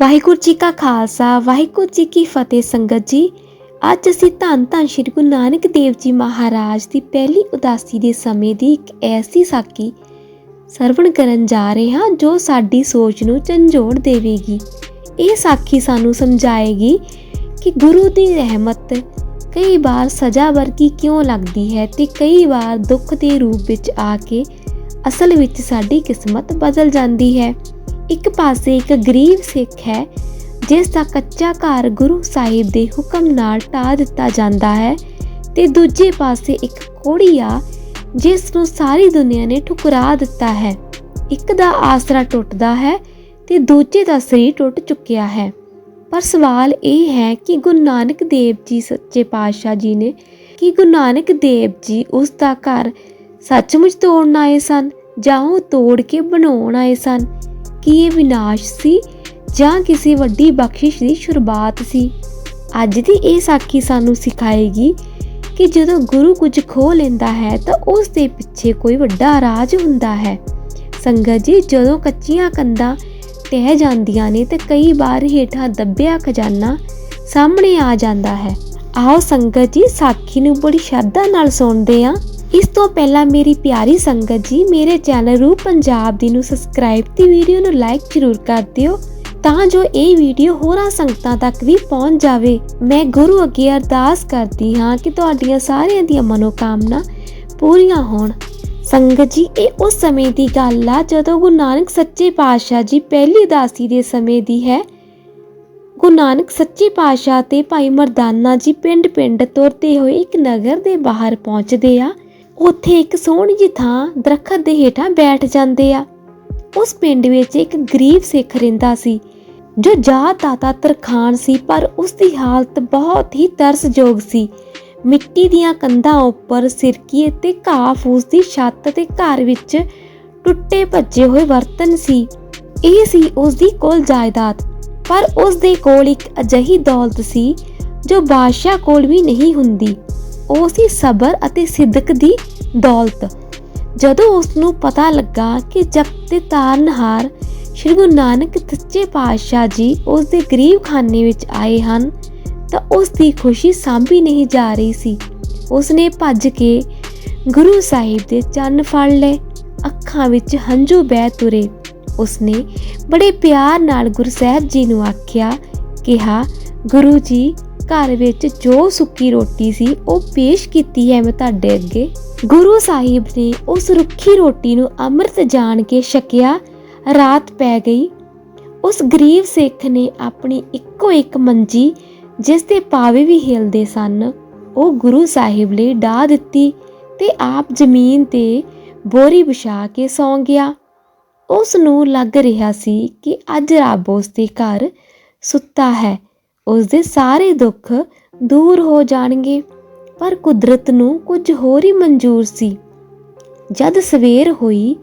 ਵਾਹਿਗੁਰੂ ਜੀ ਕਾ ਖਾਲਸਾ, ਵਾਹਿਗੁਰੂ ਜੀ ਕੀ ਫਤਿਹ ਸੰਗਤ ਜੀ। ਅੱਜ ਅਸੀਂ ਧੰਨ ਧੰਨ ਸ਼੍ਰੀ ਗੁਰੂ ਨਾਨਕ ਦੇਵ ਜੀ ਮਹਾਰਾਜ ਦੀ ਪਹਿਲੀ ਉਦਾਸੀ ਦੇ ਸਮੇਂ ਦੀ ਇੱਕ ਐਸੀ ਸਾਖੀ ਸਰਵਣ ਕਰਨ ਜਾ ਰਹੇ ਹਾਂ, ਜੋ ਸਾਡੀ ਸੋਚ ਨੂੰ ਝੰਜੋੜ ਦੇਵੇਗੀ। ਇਹ ਸਾਖੀ ਸਾਨੂੰ ਸਮਝਾਏਗੀ ਕਿ ਗੁਰੂ ਦੀ ਰਹਿਮਤ ਕਈ ਵਾਰ ਸਜ਼ਾ ਵਰਗੀ ਕਿਉਂ ਲੱਗਦੀ ਹੈ ਤੇ ਕਈ ਵਾਰ ਦੁੱਖ ਦੇ ਰੂਪ ਵਿੱਚ ਆ ਕੇ ਅਸਲ ਵਿੱਚ ਸਾਡੀ ਕਿਸਮਤ ਬਦਲ ਜਾਂਦੀ ਹੈ। ਇੱਕ ਪਾਸੇ ਇੱਕ ਗਰੀਬ ਸਿੱਖ ਹੈ, ਜਿਸ ਦਾ ਕੱਚਾ ਘਰ ਗੁਰੂ ਸਾਹਿਬ ਦੇ ਹੁਕਮ ਨਾਲ ਢਾ ਦਿੱਤਾ ਜਾਂਦਾ ਹੈ ਤੇ ਦੂਜੇ ਪਾਸੇ ਇੱਕ ਕੋੜੀ ਆ ਜਿਸ ਨੂੰ ਸਾਰੀ ਦੁਨੀਆ ਨੇ ਠੁਕਰਾ ਦਿੱਤਾ ਹੈ। ਇੱਕ ਦਾ ਆਸਰਾ ਟੁੱਟਦਾ ਹੈ ਤੇ ਦੂਜੇ ਦਾ ਸਰੀਰ ਟੁੱਟ ਚੁੱਕਿਆ ਹੈ। ਪਰ ਸਵਾਲ ਇਹ ਹੈ ਕਿ ਗੁਰੂ ਨਾਨਕ ਦੇਵ ਜੀ ਸੱਚੇ ਪਾਤਸ਼ਾਹ ਜੀ ਨੇ ਕਿ ਗੁਰੂ ਨਾਨਕ ਦੇਵ ਜੀ ਉਸ ਦਾ ਘਰ ਸੱਚਮੁੱਚ ਤੋੜਨ ਆਏ ਸਨ ਜਾਂ ਉਹ ਤੋੜ ਕੇ ਬਣਾਉਣ ਆਏ ਸਨ? ਕੀ ਇਹ ਵਿਨਾਸ਼ ਸੀ ਜਾਂ ਕਿਸੇ ਵੱਡੀ ਬਖਸ਼ਿਸ਼ ਦੀ ਸ਼ੁਰੂਆਤ ਸੀ? ਅੱਜ ਦੀ ਇਹ ਸਾਖੀ ਸਾਨੂੰ ਸਿਖਾਏਗੀ ਕਿ ਜਦੋਂ ਗੁਰੂ ਕੁਝ ਖੋ ਲੈਂਦਾ ਹੈ ਤਾਂ ਉਸ ਦੇ ਪਿੱਛੇ ਕੋਈ ਵੱਡਾ ਰਾਜ ਹੁੰਦਾ ਹੈ। ਸੰਗਤ ਜੀ, ਜਦੋਂ ਕੱਚੀਆਂ ਕੰਧਾਂ ਟਹਿ ਜਾਂਦੀਆਂ ਨੇ ਤੇ ਕਈ ਵਾਰ ਹੇਠਾਂ ਦੱਬਿਆ ਖਜ਼ਾਨਾ ਸਾਹਮਣੇ ਆ ਜਾਂਦਾ ਹੈ। ਆਓ ਸੰਗਤ ਜੀ, ਸਾਖੀ ਨੂੰ ਬੜੀ ਸ਼ਰਧਾ ਨਾਲ ਸੁਣਦੇ ਹਾਂ। ਇਸ ਤੋਂ ਪਹਿਲਾਂ ਮੇਰੀ ਪਿਆਰੀ ਸੰਗਤ ਜੀ, ਮੇਰੇ ਚੈਨਲ ਰੂਪ ਪੰਜਾਬ ਦੀ ਨੂੰ ਸਬਸਕ੍ਰਾਈਬ ਤੇ ਵੀਡੀਓ ਨੂੰ ਲਾਈਕ ਜ਼ਰੂਰ ਕਰ ਦਿਓ, ਤਾਂ ਜੋ ਇਹ ਵੀਡੀਓ ਹੋਰਾਂ ਸੰਗਤਾਂ ਤੱਕ ਵੀ ਪਹੁੰਚ ਜਾਵੇ। ਮੈਂ ਗੁਰੂ ਅੱਗੇ ਅਰਦਾਸ ਕਰਦੀ ਹਾਂ ਕਿ ਤੁਹਾਡੀਆਂ ਸਾਰਿਆਂ ਦੀਆਂ ਮਨੋਕਾਮਨਾ ਪੂਰੀਆਂ ਹੋਣ। ਸੰਗਤ ਜੀ, ਇਹ ਉਸ ਸਮੇਂ ਦੀ ਗੱਲ ਆ ਜਦੋਂ ਗੁਰੂ ਨਾਨਕ ਸੱਚੇ ਪਾਤਸ਼ਾਹ ਜੀ ਪਹਿਲੀ ਉਦਾਸੀ ਦੇ ਸਮੇਂ ਦੀ ਹੈ। ਗੁਰੂ ਨਾਨਕ ਸੱਚੇ ਪਾਤਸ਼ਾਹ ਤੇ ਭਾਈ ਮਰਦਾਨਾ ਜੀ ਪਿੰਡ-ਪਿੰਡ ਤੁਰਦੇ ਹੋਏ ਇੱਕ ਨਗਰ ਦੇ ਬਾਹਰ ਪਹੁੰਚਦੇ ਆ। ਉੱਥੇ ਇੱਕ ਸੋਹਣੀ ਜਿਹੀ ਥਾਂ ਦਰਖਤ ਦੇ ਹੇਠਾਂ ਬੈਠ ਜਾਂਦੇ ਆ। ਉਸ ਪਿੰਡ ਵਿੱਚ ਇੱਕ ਗਰੀਬ ਸਿੱਖ ਰਹਿੰਦਾ ਸੀ, ਜੋ ਜਾਤ ਦਾਤਾ ਤਰਖਾਨ ਸੀ, ਪਰ ਉਸ ਦੀ ਹਾਲਤ ਬਹੁਤ ਹੀ ਤਰਸਯੋਗ ਸੀ। ਮਿੱਟੀ ਦੀਆਂ ਕੰਧਾਂ ਉੱਪਰ ਸਿਰਕੀਏ ਤੇ ਘਾਹ ਫੂਸ ਦੀ ਛੱਤ ਤੇ ਘਰ ਵਿੱਚ ਟੁੱਟੇ ਭੱਜੇ ਹੋਏ ਬਰਤਨ ਸੀ। ਇਹ ਸੀ ਉਸ ਦੀ ਕੁੱਲ ਜਾਇਦਾਦ, ਪਰ ਉਸ ਦੇ ਕੋਲ ਇੱਕ ਅਜਿਹੀ ਦੌਲਤ ਸੀ, ਜੋ ਬਾਦਸ਼ਾਹ ਕੋਲ ਵੀ ਨਹੀਂ ਹੁੰਦੀ। ਉਹ ਸੀ ਸਬਰ ਅਤੇ ਸਿੱਦਕ ਦੀ ਦੌਲਤ। ਜਦੋਂ ਉਸ ਨੂੰ ਪਤਾ ਲੱਗਾ ਕਿ ਜਗਤ ਦੇ ਤਾਰਨਹਾਰ ਸ਼੍ਰੀ ਗੁਰੂ ਨਾਨਕ ਸੱਚੇ ਪਾਤਸ਼ਾਹ ਜੀ ਉਸ ਦੇ ਗਰੀਬ ਖਾਨੇ ਵਿੱਚ ਆਏ ਹਨ, ਤਾਂ ਉਸ ਦੀ ਖੁਸ਼ੀ ਸਾਂਭੀ ਨਹੀਂ ਜਾ ਰਹੀ ਸੀ। ਉਸ ਨੇ ਭੱਜ ਕੇ ਗੁਰੂ ਸਾਹਿਬ ਦੇ ਚੰਨ ਫੜ ਲਏ, ਅੱਖਾਂ ਵਿੱਚ ਹੰਝੂ ਬਹਿ ਤੁਰੇ। ਉਸ ਨੇ ਬੜੇ ਪਿਆਰ ਨਾਲ ਗੁਰੂ ਸਾਹਿਬ ਜੀ ਨੂੰ ਆਖਿਆ, ਕਿਹਾ, ਗੁਰੂ ਜੀ ਘਰ ਵਿੱਚ ਜੋ ਸੁੱਕੀ ਰੋਟੀ ਸੀ, ਉਹ ਪੇਸ਼ ਕੀਤੀ ਹੈ ਮੈਂ ਤੁਹਾਡੇ ਅੱਗੇ। ਗੁਰੂ ਸਾਹਿਬ ਨੇ ਉਸ ਰੁੱਖੀ ਰੋਟੀ ਨੂੰ ਅੰਮ੍ਰਿਤ ਜਾਣ ਕੇ ਛਕਿਆ। ਰਾਤ ਪੈ ਗਈ। ਉਸ ਗਰੀਬ ਸਿੱਖ ਨੇ ਆਪਣੀ ਇੱਕੋ ਇੱਕ ਮੰਜੀ, ਜਿਸ ਦੇ ਪਾਵੇ ਵੀ ਹਿਲਦੇ ਸਨ, ਉਹ ਗੁਰੂ ਸਾਹਿਬ ਲਈ ਢਾ ਦਿੱਤੀ ਤੇ ਆਪ ਜ਼ਮੀਨ ਤੇ ਬੋਰੀ ਵਿਛਾ ਕੇ ਸੌਂ ਗਿਆ। ਉਸ ਨੂੰ ਲੱਗ ਰਿਹਾ ਸੀ ਕਿ ਅੱਜ ਰੱਬ ਉਸ ਦੇ ਘਰ ਸੁੱਤਾ ਹੈ। ਉਸ ਦੇ ਸਾਰੇ ਦੁੱਖ ਦੂਰ ਹੋ ਜਾਣਗੇ। ਪਰ ਕੁਦਰਤ ਨੂੰ ਕੁਝ ਹੋਰ ਹੀ ਮਨਜ਼ੂਰ ਸੀ। ਜਦ ਸਵੇਰ ਹੋਈ,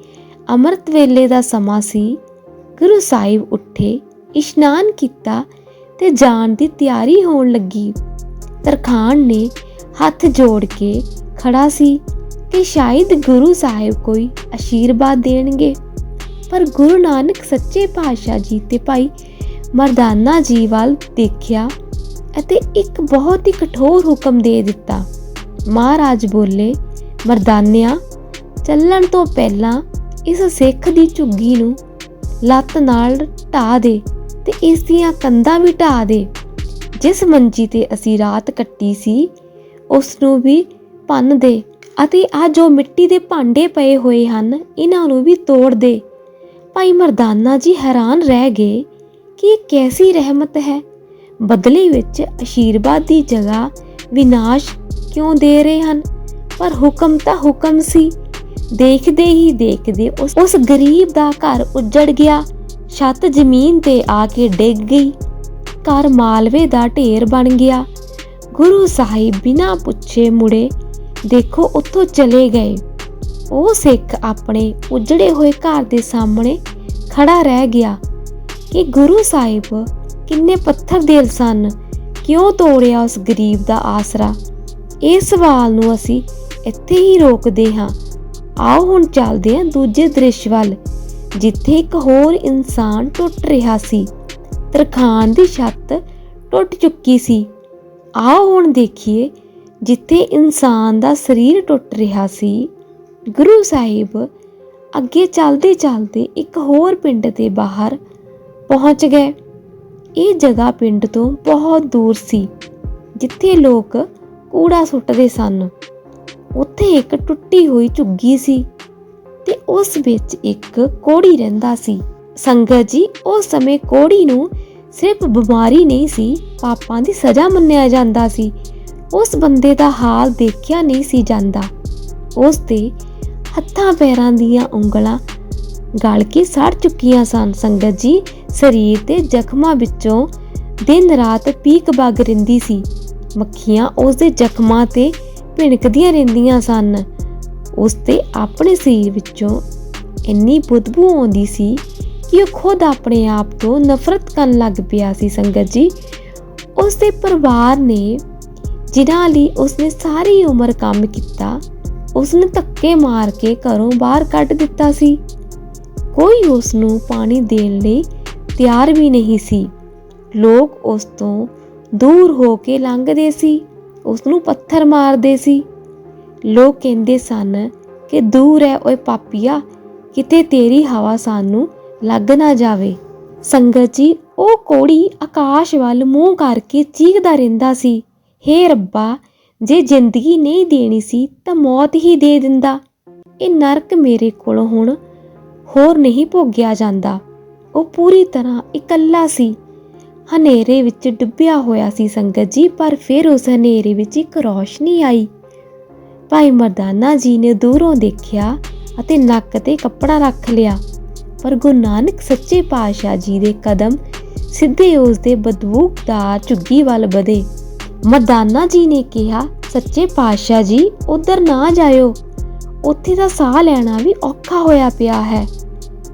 ਅੰਮ੍ਰਿਤ ਵੇਲੇ ਦਾ ਸਮਾਂ ਸੀ, ਗੁਰੂ ਸਾਹਿਬ ਉੱਠੇ, ਇਸ਼ਨਾਨ ਕੀਤਾ ਤੇ ਜਾਣ ਦੀ ਤਿਆਰੀ ਹੋਣ ਲੱਗੀ। ਤਰਖਾਨ ਨੇ ਹੱਥ ਜੋੜ ਕੇ ਖੜਾ ਸੀ ਕਿ ਸ਼ਾਇਦ ਗੁਰੂ ਸਾਹਿਬ ਕੋਈ ਅਸ਼ੀਰਵਾਦ ਦੇਣਗੇ। ਪਰ ਗੁਰੂ ਨਾਨਕ ਸੱਚੇ ਪਾਤਸ਼ਾਹ ਜੀ ਤੇ ਭਾਈ ਮਰਦਾਨਾ ਜੀ ਵੱਲ ਦੇਖਿਆ ਅਤੇ ਇੱਕ ਬਹੁਤ ਹੀ ਕਠੋਰ ਹੁਕਮ ਦੇ ਦਿੱਤਾ। ਮਹਾਰਾਜ ਬੋਲੇ, ਮਰਦਾਨਿਆ, ਚੱਲਣ ਤੋਂ ਪਹਿਲਾਂ ਇਸ ਸਿੱਖ ਦੀ ਝੁੱਗੀ ਨੂੰ ਲੱਤ ਨਾਲ ਢਾ ਦੇ ਤੇ ਇਸ ਦੀਆਂ ਕੰਧਾਂ ਵੀ ਢਾ ਦੇ। ਜਿਸ ਮੰਜੀ ਤੇ ਅਸੀਂ ਰਾਤ ਕੱਟੀ ਸੀ, ਉਸ ਨੂੰ ਵੀ ਭੰਨ ਦੇ ਅਤੇ ਆ ਜੋ ਮਿੱਟੀ ਦੇ ਭਾਂਡੇ ਪਏ ਹੋਏ ਹਨ, ਇਹਨਾਂ ਨੂੰ ਵੀ ਤੋੜ ਦੇ। ਭਾਈ ਮਰਦਾਨਾ ਜੀ ਹੈਰਾਨ ਰਹਿ ਗਏ। ਕਿ ਇਹ ਕੈਸੀ ਰਹਿਮਤ ਹੈ? ਬਦਲੇ ਵਿੱਚ ਅਸ਼ੀਰਵਾਦ ਦੀ ਜਗ੍ਹਾ ਵਿਨਾਸ਼ ਕਿਉਂ ਦੇ ਰਹੇ ਹਨ? ਪਰ ਹੁਕਮ ਤਾਂ ਹੁਕਮ ਸੀ। ਦੇਖਦੇ ਹੀ ਦੇਖਦੇ ਉਸ ਉਸ ਗਰੀਬ ਦਾ ਘਰ ਉੱਜੜ ਗਿਆ। ਛੱਤ ਜ਼ਮੀਨ ਤੇ ਆ ਕੇ ਡਿੱਗ ਗਈ। ਘਰ ਮਾਲਵੇ ਦਾ ਢੇਰ ਬਣ ਗਿਆ। ਗੁਰੂ ਸਾਹਿਬ ਬਿਨਾਂ ਪੁੱਛੇ ਮੁੜੇ ਦੇਖੋ ਉੱਥੋਂ ਚਲੇ ਗਏ। ਉਹ ਸਿੱਖ ਆਪਣੇ ਉਜੜੇ ਹੋਏ ਘਰ ਦੇ ਸਾਹਮਣੇ ਖੜਾ ਰਹਿ ਗਿਆ। ਕਿ ਗੁਰੂ ਸਾਹਿਬ ਕਿੰਨੇ ਪੱਥਰ ਦਿਲ ਸਨ, ਕਿਉਂ ਤੋੜਿਆ ਉਸ ਗਰੀਬ ਦਾ ਆਸਰਾ? ਇਹ ਸਵਾਲ ਨੂੰ ਅਸੀਂ ਇੱਥੇ ਹੀ ਰੋਕਦੇ ਹਾਂ। ਆਓ ਹੁਣ ਚੱਲਦੇ ਹਾਂ ਦੂਜੇ ਦ੍ਰਿਸ਼ ਵੱਲ, ਜਿੱਥੇ ਇੱਕ ਹੋਰ ਇਨਸਾਨ ਟੁੱਟ ਰਿਹਾ ਸੀ। ਤਰਖਾਣ ਦੀ ਛੱਤ ਟੁੱਟ ਚੁੱਕੀ ਸੀ। ਆਓ ਹੁਣ ਦੇਖੀਏ ਜਿੱਥੇ ਇਨਸਾਨ ਦਾ ਸਰੀਰ ਟੁੱਟ ਰਿਹਾ ਸੀ। ਗੁਰੂ ਸਾਹਿਬ ਅੱਗੇ ਚੱਲਦੇ ਚੱਲਦੇ ਇੱਕ ਹੋਰ ਪਿੰਡ ਦੇ ਬਾਹਰ ਪਹੁੰਚ ਗਏ। ਇਹ ਜਗ੍ਹਾ ਪਿੰਡ ਤੋਂ ਬਹੁਤ ਦੂਰ ਸੀ, ਜਿੱਥੇ ਲੋਕ ਕੂੜਾ ਸੁੱਟਦੇ ਸਨ। ਉੱਥੇ ਇੱਕ ਟੁੱਟੀ ਹੋਈ ਝੁੱਗੀ ਸੀ ਤੇ ਉਸ ਵਿੱਚ ਇੱਕ ਕੋੜੀ ਰਹਿੰਦਾ ਸੀ। ਸੰਗਤ ਜੀ, ਉਸ ਸਮੇਂ ਕੋੜੀ ਨੂੰ ਸਿਰਫ ਬਿਮਾਰੀ ਨਹੀਂ ਸੀ, ਪਾਪਾਂ ਦੀ ਸਜ਼ਾ ਮੰਨਿਆ ਜਾਂਦਾ ਸੀ। ਉਸ ਬੰਦੇ ਦਾ ਹਾਲ ਦੇਖਿਆ ਨਹੀਂ ਸੀ ਜਾਂਦਾ। ਉਸ ਦੇ ਹੱਥਾਂ ਪੈਰਾਂ ਦੀਆਂ ਉਂਗਲਾਂ ਗਲ ਕੇ ਸੜ ਚੁੱਕੀਆਂ ਸਨ। ਸੰਗਤ ਜੀ ਸਰੀਰ ਤੇ ਜ਼ਖਮਾਂ ਵਿੱਚੋਂ ਦਿਨ ਰਾਤ ਪੀਕ ਵਗ ਰਹਿੰਦੀ ਸੀ। ਮੱਖੀਆਂ ਉਸ ਦੇ ਜ਼ਖਮਾਂ ਤੇ ਭਿਣਕਦੀਆਂ ਰਹਿੰਦੀਆਂ ਸਨ। ਉਸ ਤੇ ਆਪਣੇ ਸਰੀਰ ਵਿੱਚੋਂ ਇੰਨੀ ਬਦਬੂ ਆਉਂਦੀ ਸੀ ਕਿ ਉਹ ਖੁਦ ਆਪਣੇ ਆਪ ਤੋਂ ਨਫ਼ਰਤ ਕਰਨ ਲੱਗ ਪਿਆ ਸੀ ਸੰਗਤ ਜੀ। ਉਸ ਦੇ ਪਰਿਵਾਰ ਨੇ ਜਿਨ੍ਹਾਂ ਲਈ ਉਸਨੇ ਸਾਰੀ ਉਮਰ ਕੰਮ ਕੀਤਾ, ਉਸਨੇ ਧੱਕੇ ਮਾਰ ਕੇ ਘਰੋਂ ਬਾਹਰ ਕੱਢ ਦਿੱਤਾ ਸੀ। ਕੋਈ ਉਸ ਨੂੰ ਪਾਣੀ ਦੇਣ ਲਈ ਤਿਆਰ ਵੀ ਨਹੀਂ ਸੀ। ਲੋਕ ਉਸ ਤੋਂ ਦੂਰ ਹੋ ਕੇ ਲੰਘਦੇ ਸੀ। ਉਸ ਨੂੰ ਪੱਥਰ ਮਾਰਦੇ ਸੀ। ਲੋਕ ਕਹਿੰਦੇ ਸਨ ਕਿ ਦੂਰ ਹੈ, ਓਏ ਪਾਪੀਆ, ਕਿਤੇ ਤੇਰੀ ਹਵਾ ਸਾਨੂੰ ਲੱਗ ਨਾ ਜਾਵੇ। ਸੰਗਤ ਜੀ, ਉਹ ਕੋੜੀ ਆਕਾਸ਼ ਵੱਲ ਮੂੰਹ ਕਰਕੇ ਚੀਕਦਾ ਰਹਿੰਦਾ ਸੀ। ਹੇ ਰੱਬਾ, ਜੇ ਜ਼ਿੰਦਗੀ ਨਹੀਂ ਦੇਣੀ ਸੀ ਤਾਂ ਮੌਤ ਹੀ ਦੇ ਦਿੰਦਾ। ਇਹ ਨਰਕ ਮੇਰੇ ਕੋਲੋਂ ਹੁਣ ਹੋਰ ਨਹੀਂ ਭੋਗਿਆ ਜਾਂਦਾ। ਉਹ ਪੂਰੀ ਤਰ੍ਹਾਂ ਇਕੱਲਾ ਸੀ। ਹਨੇਰੇ ਵਿੱਚ ਡੁੱਬਿਆ ਹੋਇਆ ਸੀ ਸੰਗਤ ਜੀ, ਪਰ ਫਿਰ ਉਸ ਹਨੇਰੇ ਵਿੱਚ ਇੱਕ ਰੌਸ਼ਨੀ ਆਈ। ਭਾਈ ਮਰਦਾਨਾ ਜੀ ਨੇ ਦੂਰੋਂ ਦੇਖਿਆ ਅਤੇ ਨੱਕ ਤੇ ਕੱਪੜਾ ਰੱਖ ਲਿਆ। ਪਰ ਗੁਰੂ ਨਾਨਕ ਸੱਚੇ ਪਾਤਸ਼ਾਹ ਜੀ ਦੇ ਕਦਮ ਸਿੱਧੇ ਉਸ ਦੇ ਬਦਬੂਦਾਰ ਝੁੱਗੀ ਵੱਲ ਵਧੇ। ਮਰਦਾਨਾ ਜੀ ਨੇ ਕਿਹਾ, ਸੱਚੇ ਪਾਤਸ਼ਾਹ ਜੀ, ਉਧਰ ਨਾ ਜਾਇਓ। ਉੱਥੇ ਦਾ ਸਾਹ ਲੈਣਾ ਵੀ ਔਖਾ ਹੋਇਆ ਪਿਆ ਹੈ।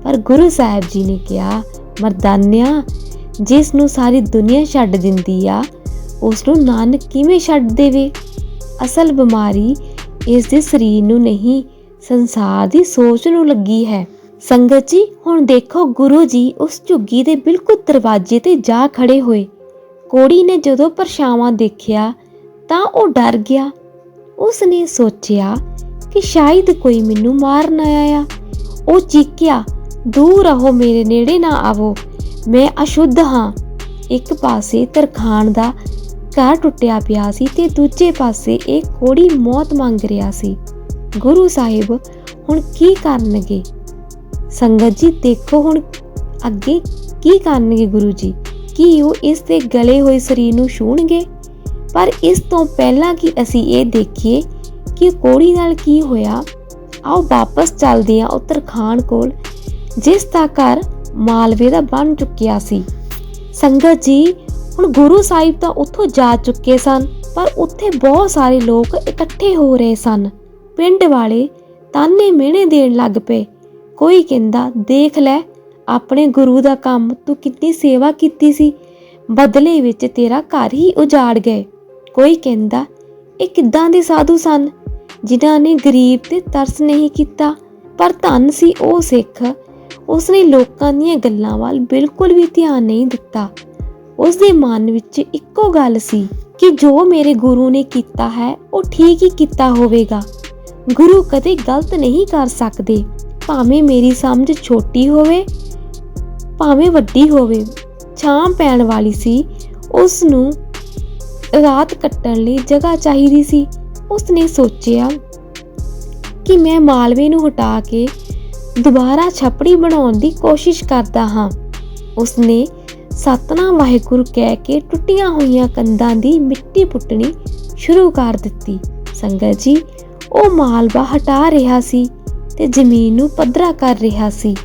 ਪਰ ਗੁਰੂ ਸਾਹਿਬ ਜੀ ਨੇ ਕਿਹਾ, ਮਰਦਾਨਿਆ, ਜਿਸ ਨੂੰ ਸਾਰੀ ਦੁਨੀਆ ਛੱਡ ਦਿੰਦੀ ਆ, ਉਸ ਨੂੰ ਨਾਨਕ ਕਿਵੇਂ ਛੱਡ ਦੇਵੇ? ਅਸਲ ਬਿਮਾਰੀ ਇਸ ਦੇ ਸਰੀਰ ਨੂੰ ਨਹੀਂ, ਸੰਸਾਰ ਦੀ ਸੋਚ ਨੂੰ ਲੱਗੀ ਹੈ। ਸੰਗਤ ਜੀ, ਹੁਣ ਦੇਖੋ ਗੁਰੂ ਜੀ ਉਸ ਝੁੱਗੀ ਦੇ ਬਿਲਕੁਲ ਦਰਵਾਜ਼ੇ ਤੇ ਜਾ ਖੜੇ ਹੋਏ। ਕੋੜੀ ਨੇ ਜਦੋਂ ਪਰਛਾਵਾਂ ਦੇਖਿਆ, ਤਾਂ ਉਹ ਡਰ ਗਿਆ। ਉਸ ਨੇ ਸੋਚਿਆ ਕਿ ਸ਼ਾਇਦ ਕੋਈ ਮੈਨੂੰ ਮਾਰਨ ਆਇਆ। ਉਹ ਚੀਕਿਆ ਦੂਰ ਰਹੋ ਮੇਰੇ ਨੇੜੇ ਨਾ ਆਵੋ। ਮੈਂ ਅਸ਼ੁੱਧ ਹਾਂ। ਇੱਕ ਪਾਸੇ ਤਰਖਾਣ ਦਾ ਘਰ ਟੁੱਟਿਆ ਪਿਆ ਸੀ ਤੇ ਦੂਜੇ ਪਾਸੇ ਇਹ ਕੋੜੀ ਮੌਤ ਮੰਗ ਰਿਹਾ ਸੀ। ਗੁਰੂ ਸਾਹਿਬ ਹੁਣ ਕੀ ਕਰਨਗੇ? ਸੰਗਤ ਜੀ, ਦੇਖੋ ਹੁਣ ਅੱਗੇ ਕੀ ਕਰਨਗੇ ਗੁਰੂ ਜੀ? ਕੀ ਉਹ ਇਸ ਦੇ ਗਲੇ ਹੋਏ ਸਰੀਰ ਨੂੰ ਛੂਣਗੇ ਪਰ ਇਸ ਤੋਂ ਪਹਿਲਾਂ ਕਿ ਅਸੀਂ ਇਹ ਦੇਖੀਏ ਕਿ ਕੋੜੀ ਨਾਲ ਕੀ ਹੋਇਆ, ਆਓ ਵਾਪਸ ਚੱਲਦੇ ਹਾਂ ਉੱਤਰਖਾਨ ਕੋਲ। ਜਿਸ ਦਾ ਘਰ ਮਾਲਵੇ ਦਾ ਬਣ ਚੁੱਕਿਆ ਸੀ। ਸੰਗਤ ਜੀ, ਹੁਣ ਗੁਰੂ ਸਾਹਿਬ ਤਾਂ ਉੱਥੋਂ ਜਾ ਚੁੱਕੇ ਸਨ, ਪਰ ਉੱਥੇ ਬਹੁਤ ਸਾਰੇ ਲੋਕ ਇਕੱਠੇ ਹੋ ਰਹੇ ਸਨ। ਪਿੰਡ ਵਾਲੇ ਤਾਨੇ ਮਿਹਣੇ ਦੇਣ ਲੱਗ ਪਏ। ਕੋਈ ਕਹਿੰਦਾ, ਦੇਖ ਲੈ, ਆਪਣੇ ਗੁਰੂ ਦਾ ਕੰਮ ਤੂੰ ਕਿੰਨੀ ਸੇਵਾ ਕੀਤੀ ਸੀ। ਬਦਲੇ ਵਿੱਚ ਤੇਰਾ ਘਰ ਹੀ ਉਜਾੜ ਗਏ। ਕੋਈ ਕਹਿੰਦਾ, ਇਹ ਕਿੱਦਾਂ ਦੇ ਸਾਧੂ ਸਨ, ਜਿਨ੍ਹਾਂ ਨੇ ਗਰੀਬ ਤੇ ਤਰਸ ਨਹੀਂ ਕੀਤਾ, ਪਰ ਧੰਨ ਸੀ ਉਹ ਸਿੱਖ ਉਸਨੇ ਲੋਕਾਂ ਦੀਆਂ ਗੱਲਾਂ ਵੱਲ ਬਿਲਕੁਲ ਵੀ ਧਿਆਨ ਨਹੀਂ ਦਿੱਤਾ। ਉਸ ਦੇ ਮਨ ਵਿੱਚ ਇੱਕੋ ਗੱਲ ਸੀ ਕਿ ਜੋ ਮੇਰੇ ਗੁਰੂ ਨੇ ਕੀਤਾ ਹੈ, ਉਹ ਠੀਕ ਹੀ ਕੀਤਾ ਹੋਵੇਗਾ। ਗੁਰੂ ਕਦੇ ਗਲਤ ਨਹੀਂ ਕਰ ਸਕਦੇ। ਭਾਵੇਂ ਮੇਰੀ ਸਮਝ ਛੋਟੀ ਹੋਵੇ, ਭਾਵੇਂ ਵੱਡੀ ਹੋਵੇ, ਛਾਂ ਪੈਣ ਵਾਲੀ ਸੀ। ਉਸ ਨੂੰ ਰਾਤ ਕੱਟਣ ਲਈ ਜਗ੍ਹਾ ਚਾਹੀਦੀ ਸੀ। ਉਸ ਨੇ ਸੋਚਿਆ ਕਿ ਮੈਂ ਮਾਲਵੇ ਨੂੰ ਹਟਾ ਕੇ ਦੁਬਾਰਾ ਛਪੜੀ ਬਣਾਉਣ ਦੀ ਕੋਸ਼ਿਸ਼ ਕਰਦਾ ਹਾਂ। ਉਸਨੇ ਸਤਨਾਮ ਵਾਹਿਗੁਰੂ ਕਹਿ ਕੇ ਟੁੱਟੀਆਂ ਹੋਈਆਂ ਕੰਧਾਂ ਦੀ ਮਿੱਟੀ ਪੁੱਟਣੀ ਸ਼ੁਰੂ ਕਰ ਦਿੱਤੀ। ਸੰਗਤ ਜੀ, ਉਹ ਮਾਲਵਾ ਹਟਾ ਰਿਹਾ ਸੀ ਤੇ ਜ਼ਮੀਨ ਨੂੰ ਪੱਧਰਾ ਕਰ ਰਿਹਾ ਸੀ।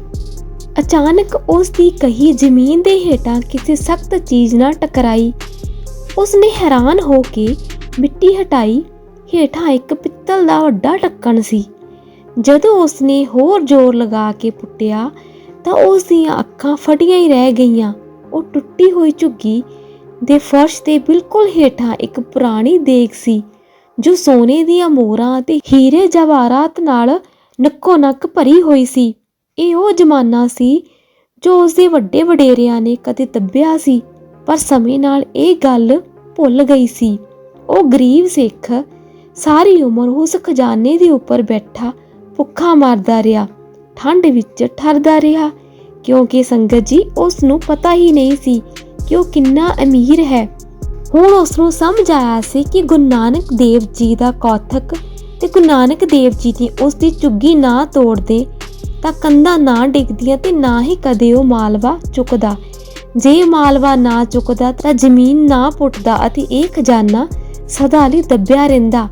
ਅਚਾਨਕ ਉਸ ਦੀ ਕਹੀ ਜ਼ਮੀਨ ਦੇ ਹੇਠਾਂ ਕਿਸੇ ਸਖਤ ਚੀਜ਼ ਨਾਲ ਟਕਰਾਈ। ਉਸ ਨੇ ਹੈਰਾਨ ਹੋ ਕੇ ਮਿੱਟੀ ਹਟਾਈ। ਹੇਠਾਂ ਇੱਕ ਪਿੱਤਲ ਦਾ ਵੱਡਾ ਢੱਕਣ ਸੀ। ਜਦੋਂ ਉਸਨੇ ਹੋਰ ਜ਼ੋਰ ਲਗਾ ਕੇ ਪੁੱਟਿਆ ਤਾਂ ਉਸ ਦੀਆਂ ਅੱਖਾਂ ਫਟੀਆਂ ਹੀ ਰਹਿ ਗਈਆਂ। ਉਹ ਟੁੱਟੀ ਹੋਈ ਝੁੱਗੀ ਦੇ ਫਰਸ਼ ਦੇ ਬਿਲਕੁਲ ਹੇਠਾਂ ਇੱਕ ਪੁਰਾਣੀ ਦੇਗ ਸੀ, ਜੋ ਸੋਨੇ ਦੀਆਂ ਮੋਹਰਾਂ ਅਤੇ ਹੀਰੇ ਜਵਾਹਰਾਤ ਨਾਲ ਨੱਕੋ ਨੱਕ ਭਰੀ ਹੋਈ ਸੀ। ਇਹ ਉਹ ਜ਼ਮਾਨਾ ਸੀ ਜੋ ਉਸ ਦੇ ਵੱਡੇ ਵਡੇਰਿਆਂ ਨੇ ਕਦੇ ਦੱਬਿਆ ਸੀ, ਪਰ ਸਮੇਂ ਨਾਲ ਇਹ ਗੱਲ ਭੁੱਲ ਗਈ ਸੀ। ਉਹ ਗਰੀਬ ਸਿੱਖ, ਸਾਰੀ ਉਮਰ ਉਸ ਖਜ਼ਾਨੇ ਦੇ ਉੱਪਰ ਬੈਠਾ ਭੁੱਖਾ ਮਾਰਦਾ ਰਿਹਾ, ਠੰਡ ਵਿੱਚ ਠਰਦਾ ਰਿਹਾ, ਕਿਉਂਕਿ ਸੰਗਤ ਜੀ ਉਸ ਨੂੰ ਪਤਾ ਹੀ ਨਹੀਂ ਸੀ ਕਿ ਉਹ ਕਿੰਨਾ ਅਮੀਰ ਹੈ। ਹੁਣ ਉਸ ਨੂੰ ਸਮਝ ਆਇਆ ਸੀ ਕਿ ਗੁਰੂ ਨਾਨਕ ਦੇਵ ਜੀ ਦਾ ਕੌਤਕ ਤੇ ਗੁਰੂ ਨਾਨਕ ਦੇਵ ਜੀ ਦੀ ਉਸ ਦੀ ਚੁੱਗੀ ਨਾ ਤੋੜਦੇ, ਤਾਂ ਕੰਧਾਂ ਨਾ ਡਿੱਗਦੀਆਂ ਤੇ ਨਾ ਹੀ ਕਦੇ ਉਹ ਮਾਲਵਾ ਚੁੱਕਦਾ। ਜੇ ਮਾਲਵਾ ਨਾ ਚੁੱਕਦਾ ਤਾਂ ਜ਼ਮੀਨ ਨਾ ਪੁੱਟਦਾ ਅਤੇ ਇਹ ਖਜ਼ਾਨਾ ਸਦਾ ਲਈ ਦੱਬਿਆ ਰਹਿੰਦਾ।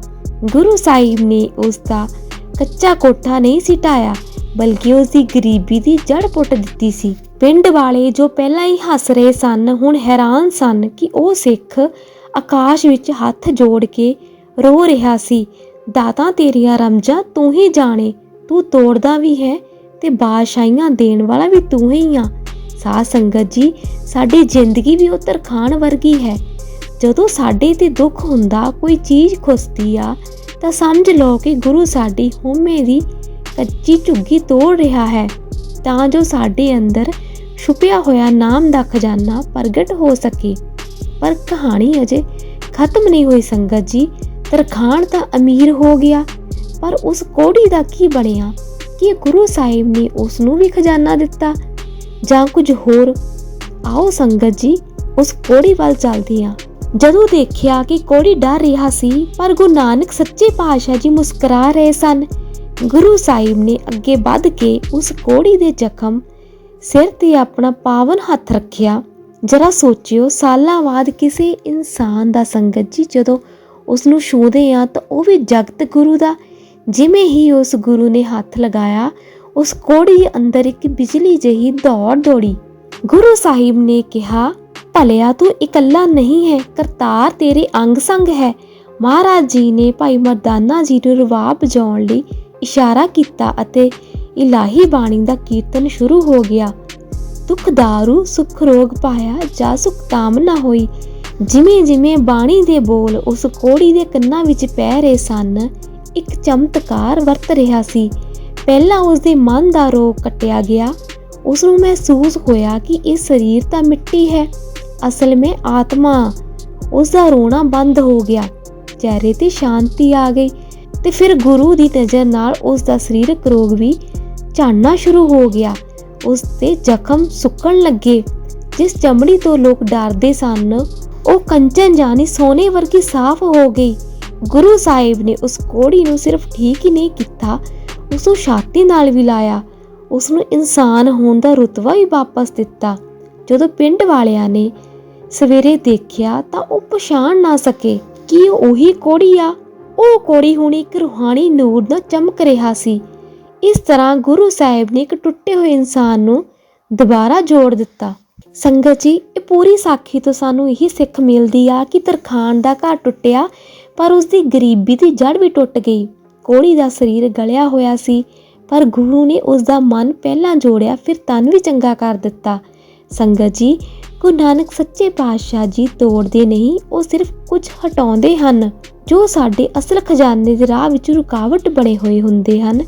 ਗੁਰੂ ਸਾਹਿਬ ਨੇ ਉਸ ਦਾ ਕੱਚਾ ਕੋਠਾ ਨਹੀਂ ਸੀ ਢਾਇਆ, ਬਲਕਿ ਉਸ ਦੀ ਗਰੀਬੀ ਦੀ ਜੜ ਪੁੱਟ ਦਿੱਤੀ ਸੀ। ਪਿੰਡ ਵਾਲੇ ਜੋ ਪਹਿਲਾਂ ਹੀ ਹੱਸ ਰਹੇ ਸਨ, ਹੁਣ ਹੈਰਾਨ ਸਨ ਕਿ ਉਹ ਸਿੱਖ ਆਕਾਸ਼ ਵਿੱਚ ਹੱਥ ਜੋੜ ਕੇ ਰੋ ਰਿਹਾ ਸੀ, ਦਾਤਾ ਤੇਰੀਆਂ ਰਮਜਾਂ ਤੂੰ ਹੀ ਜਾਣੇ, ਤੂੰ ਤੋੜਦਾ ਵੀ ਹੈ ਤੇ ਬਾਦਸ਼ਾਹੀਆਂ ਦੇਣ ਵਾਲਾ ਵੀ ਤੂੰ ਹੀ ਆ। ਸਾਧ ਸੰਗਤ ਜੀ, ਸਾਡੀ ਜ਼ਿੰਦਗੀ ਵੀ ਉਹ ਤਰਖਾਣ ਵਰਗੀ ਹੈ। ਜਦੋਂ ਸਾਡੇ ਤੇ ਦੁੱਖ ਹੁੰਦਾ, ਕੋਈ ਚੀਜ਼ ਖੁਸਦੀ ਆ ਤਾਂ ਸਮਝ ਲਓ ਕਿ ਗੁਰੂ ਸਾਡੀ ਹਉਮੈ ਦੀ ਕੱਚੀ ਝੁੱਗੀ ਤੋੜ ਰਿਹਾ ਹੈ। ਤਾਂ ਜੋ ਸਾਡੇ ਅੰਦਰ ਛੁਪਿਆ ਹੋਇਆ ਨਾਮ ਦਾ ਖਜ਼ਾਨਾ ਪ੍ਰਗਟ ਹੋ ਸਕੇ। ਪਰ ਕਹਾਣੀ ਅਜੇ ਖਤਮ ਨਹੀਂ ਹੋਈ ਸੰਗਤ ਜੀ। ਤਰਖਾਣ ਤਾਂ ਅਮੀਰ ਹੋ ਗਿਆ। ਪਰ ਉਸ ਕੋੜੀ ਦਾ ਕੀ ਬਣਿਆ? ਕਿ ਗੁਰੂ ਸਾਹਿਬ ਨੇ ਉਸ ਨੂੰ ਵੀ ਖਜ਼ਾਨਾ ਦਿੱਤਾ? ਜਾਂ ਕੁਝ ਹੋਰ? ਆਓ ਸੰਗਤ ਜੀ, ਉਸ ਕੋੜੀ ਵੱਲ ਚੱਲਦੇ ਹਾਂ। ਜਦੋਂ ਦੇਖਿਆ ਕਿ ਕੋੜੀ ਡਰ ਰਿਹਾ ਸੀ, ਪਰ ਗੁਰੂ ਨਾਨਕ ਸੱਚੇ ਪਾਤਸ਼ਾਹ ਜੀ ਮੁਸਕਰਾ ਰਹੇ ਸਨ। ਗੁਰੂ ਸਾਹਿਬ ਨੇ ਅੱਗੇ ਵੱਧ ਕੇ ਉਸ ਕੋੜੀ ਦੇ ਜ਼ਖਮ ਸਿਰ ਤੇ ਆਪਣਾ ਪਾਵਨ ਹੱਥ ਰੱਖਿਆ। ਜਰਾ ਸੋਚਿਓ, ਸਾਲਾਂ ਬਾਅਦ ਕਿਸੇ ਇਨਸਾਨ ਦਾ ਸੰਗਤ ਜੀ ਜਦੋਂ ਉਸ ਨੂੰ ਛੂਹਦੇ ਆ, ਤਾਂ ਉਹ ਵੀ ਜਗਤ ਗੁਰੂ ਦਾ। ਜਿਵੇਂ ਹੀ ਉਸ ਗੁਰੂ ਨੇ ਹੱਥ ਲਗਾਇਆ, ਉਸ ਕੋੜੀ ਦੇ ਅੰਦਰ ਇੱਕ ਬਿਜਲੀ ਜਿਹੀ ਦੌੜ ਦੌੜੀ। ਗੁਰੂ ਸਾਹਿਬ ਨੇ ਕਿਹਾ ਭਲਿਆ, ਤੂੰ ਇਕੱਲਾ ਨਹੀਂ ਹੈ, ਕਰਤਾਰ ਤੇਰੇ ਅੰਗ ਸੰਗ ਹੈ। ਮਹਾਰਾਜ ਜੀ ਨੇ ਭਾਈ ਮਰਦਾਨਾ ਜੀ ਨੂੰ ਰਵਾਬ ਵਜਾਉਣ ਲਈ ਇਸ਼ਾਰਾ ਕੀਤਾ ਅਤੇ ਇਲਾਹੀ ਬਾਣੀ ਦਾ ਕੀਰਤਨ ਸ਼ੁਰੂ ਹੋ ਗਿਆ। ਦੁੱਖ ਦਾਰੂ, ਸੁਖ ਰੋਗ ਪਾਇਆ ਜਾਂ ਸੁਖ ਤਾਮ ਹੋਈ ਜਿਵੇਂ ਜਿਵੇਂ ਬਾਣੀ ਦੇ ਬੋਲ ਉਸ ਕੋੜੀ ਦੇ ਕੰਨਾਂ ਵਿੱਚ ਪੈ ਰਹੇ ਸਨ, ਇੱਕ ਚਮਤਕਾਰ ਵਰਤ ਰਿਹਾ ਸੀ। ਪਹਿਲਾਂ ਉਸ ਦੇ ਮਨ ਦਾ ਰੋਗ ਕੱਟਿਆ ਗਿਆ ਉਸ ਨੂੰ ਮਹਿਸੂਸ ਹੋਇਆ ਕਿ ਇਹ ਸਰੀਰ ਤਾਂ ਮਿੱਟੀ ਹੈ। ਅਸਲ ਵਿੱਚ ਆਤਮਾ, ਉਸਦਾ ਰੋਣਾ ਬੰਦ ਹੋ ਗਿਆ। ਚਿਹਰੇ ਤੇ ਸ਼ਾਂਤੀ ਆ ਗਈ ਤੇ ਫਿਰ ਗੁਰੂ ਦੀ ਨਜ਼ਰ ਨਾਲ ਉਸ ਦਾ ਸਰੀਰਕ ਰੋਗ ਵੀ ਝੜਨਾ ਸ਼ੁਰੂ ਹੋ ਗਿਆ। ਉਸ ਦੇ ਜ਼ਖਮ ਸੁੱਕਣ ਲੱਗੇ, ਜਿਸ ਚਮੜੀ ਤੋਂ ਲੋਕ ਡਰਦੇ ਸਨ, ਉਹ ਕੰਚਨ ਜਾਨੀ ਸੋਨੇ ਵਰਗੀ ਸਾਫ਼ ਹੋ ਗਈ। ਗੁਰੂ ਸਾਹਿਬ ਨੇ ਉਸ ਕੋੜੀ ਨੂੰ ਸਿਰਫ ਠੀਕ ਹੀ ਨਹੀਂ ਕੀਤਾ ਉਸ ਨੂੰ ਛਾਤੀ ਨਾਲ ਵੀ ਲਾਇਆ। ਉਸ ਨੂੰ ਇਨਸਾਨ ਹੋਣ ਦਾ ਰੁਤਬਾ ਵੀ ਵਾਪਸ ਦਿੱਤਾ। ਜਦੋਂ ਪਿੰਡ ਵਾਲਿਆਂ ਨੇ ਸਵੇਰੇ ਦੇਖਿਆ ਤਾਂ ਉਹ ਪਛਾਣ ਨਾ ਸਕੇ ਕਿ ਉਹੀ ਕੋੜੀ ਆ। ਉਹ ਕੋੜੀ ਹੁਣ ਇੱਕ ਰੂਹਾਨੀ ਨੂਰ ਨਾਲ ਚਮਕ ਰਿਹਾ ਸੀ। ਇਸ ਤਰ੍ਹਾਂ ਗੁਰੂ ਸਾਹਿਬ ਨੇ ਇੱਕ ਟੁੱਟੇ ਹੋਏ ਇਨਸਾਨ ਨੂੰ ਦੁਬਾਰਾ ਜੋੜ ਦਿੱਤਾ। ਸੰਗਤ ਜੀ, ਇਹ ਪੂਰੀ ਸਾਖੀ ਤੋਂ ਸਾਨੂੰ ਇਹੀ ਸਿੱਖ ਮਿਲਦੀ ਆ ਕਿ ਤਰਖਾਨ ਦਾ ਘਰ ਟੁੱਟਿਆ, ਪਰ ਉਸ ਦੀ ਗਰੀਬੀ ਦੀ ਜੜ ਵੀ ਟੁੱਟ ਗਈ। ਕੋੜੀ ਦਾ ਸਰੀਰ ਗਲਿਆ ਹੋਇਆ ਸੀ, ਪਰ ਗੁਰੂ ਨੇ ਉਸ ਦਾ ਮਨ ਪਹਿਲਾਂ ਜੋੜਿਆ, ਫਿਰ ਤਨ ਵੀ ਚੰਗਾ ਕਰ ਦਿੱਤਾ। ਸੰਗਤ ਜੀ, ਗੁਰੂ ਨਾਨਕ ਸੱਚੇ ਪਾਤਸ਼ਾਹ ਜੀ ਤੋੜਦੇ ਨਹੀਂ, ਉਹ ਸਿਰਫ ਕੁਝ ਹਟਾਉਂਦੇ ਹਨ, ਜੋ ਸਾਡੇ ਅਸਲ ਖਜ਼ਾਨੇ ਦੇ ਰਾਹ ਵਿੱਚ ਰੁਕਾਵਟ ਬਣੇ ਹੋਏ ਹੁੰਦੇ ਹਨ।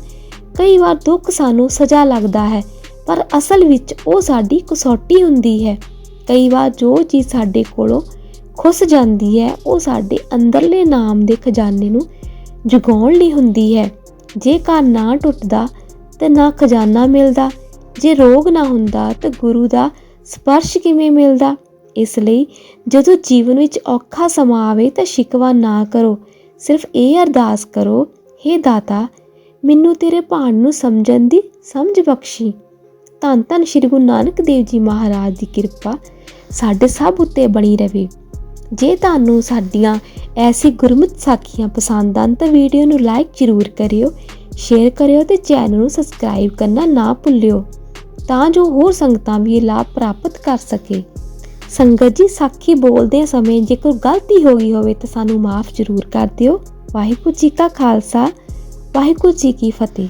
ਕਈ ਵਾਰ ਦੁੱਖ ਸਾਨੂੰ ਸਜ਼ਾ ਲੱਗਦਾ ਹੈ, ਪਰ ਅਸਲ ਵਿੱਚ ਉਹ ਸਾਡੀ ਕਸੌਟੀ ਹੁੰਦੀ ਹੈ। ਕਈ ਵਾਰ ਜੋ ਚੀਜ਼ ਸਾਡੇ ਕੋਲੋਂ ਖੁੱਸ ਜਾਂਦੀ ਹੈ, ਉਹ ਸਾਡੇ ਅੰਦਰਲੇ ਨਾਮ ਦੇ ਖਜ਼ਾਨੇ ਨੂੰ ਜਗਾਉਣ ਲਈ ਹੁੰਦੀ ਹੈ। ਜੇ ਘਰ ਨਾ ਟੁੱਟਦਾ, ਤੇ ਨਾ ਖਜ਼ਾਨਾ ਮਿਲਦਾ, ਜੇ ਰੋਗ ਨਾ ਹੁੰਦਾ, ਤਾਂ ਗੁਰੂ ਦਾ ਸਪਰਸ਼ ਕਿਵੇਂ ਮਿਲਦਾ? ਇਸ ਲਈ ਜਦੋਂ ਜੀਵਨ ਵਿੱਚ ਔਖਾ ਸਮਾਂ ਆਵੇ ਤਾਂ ਸ਼ਿਕਵਾ ਨਾ ਕਰੋ। ਸਿਰਫ ਇਹ ਅਰਦਾਸ ਕਰੋ हे ਦਾਤਾ, ਮੈਨੂੰ ਤੇਰੇ ਭਾਣ ਨੂੰ ਸਮਝਣ ਦੀ ਸਮਝ ਬਖਸ਼ੀ। ਧੰਨ ਧੰਨ ਸ਼੍ਰੀ ਗੁਰੂ ਨਾਨਕ ਦੇਵ ਜੀ ਮਹਾਰਾਜ ਦੀ ਕਿਰਪਾ ਸਾਡੇ ਸਭ ਉੱਤੇ ਬਣੀ ਰਹੇ ਜੇ ਤੁਹਾਨੂੰ ਸਾਡੀਆਂ ਐਸੀ ਗੁਰਮਤਿ ਸਾਖੀਆਂ ਪਸੰਦ ਆਨ ਤਾਂ ਵੀਡੀਓ ਨੂੰ ਲਾਈਕ ਜ਼ਰੂਰ ਕਰਿਓ ਸ਼ੇਅਰ ਕਰਿਓ ਤੇ ਚੈਨਲ ਨੂੰ ਸਬਸਕ੍ਰਾਈਬ ਕਰਨਾ ਨਾ ਭੁੱਲਿਓ। ਤਾਂ ਜੋ ਹੋਰ ਸੰਗਤਾਂ ਵੀ ਇਹ ਲਾਭ ਪ੍ਰਾਪਤ ਕਰ ਸਕੇ। ਸੰਗਤ ਜੀ, ਸਾਖੀ ਬੋਲਦੇ ਸਮੇਂ ਜੇਕਰ ਗਲਤੀ ਹੋ ਗਈ ਹੋਵੇ ਤਾਂ ਸਾਨੂੰ ਮਾਫ ਜ਼ਰੂਰ ਕਰ ਦਿਓ। ਵਾਹਿਗੁਰੂ ਜੀ ਕਾ ਖਾਲਸਾ, ਵਾਹਿਗੁਰੂ ਜੀ ਕੀ ਫਤਿਹ।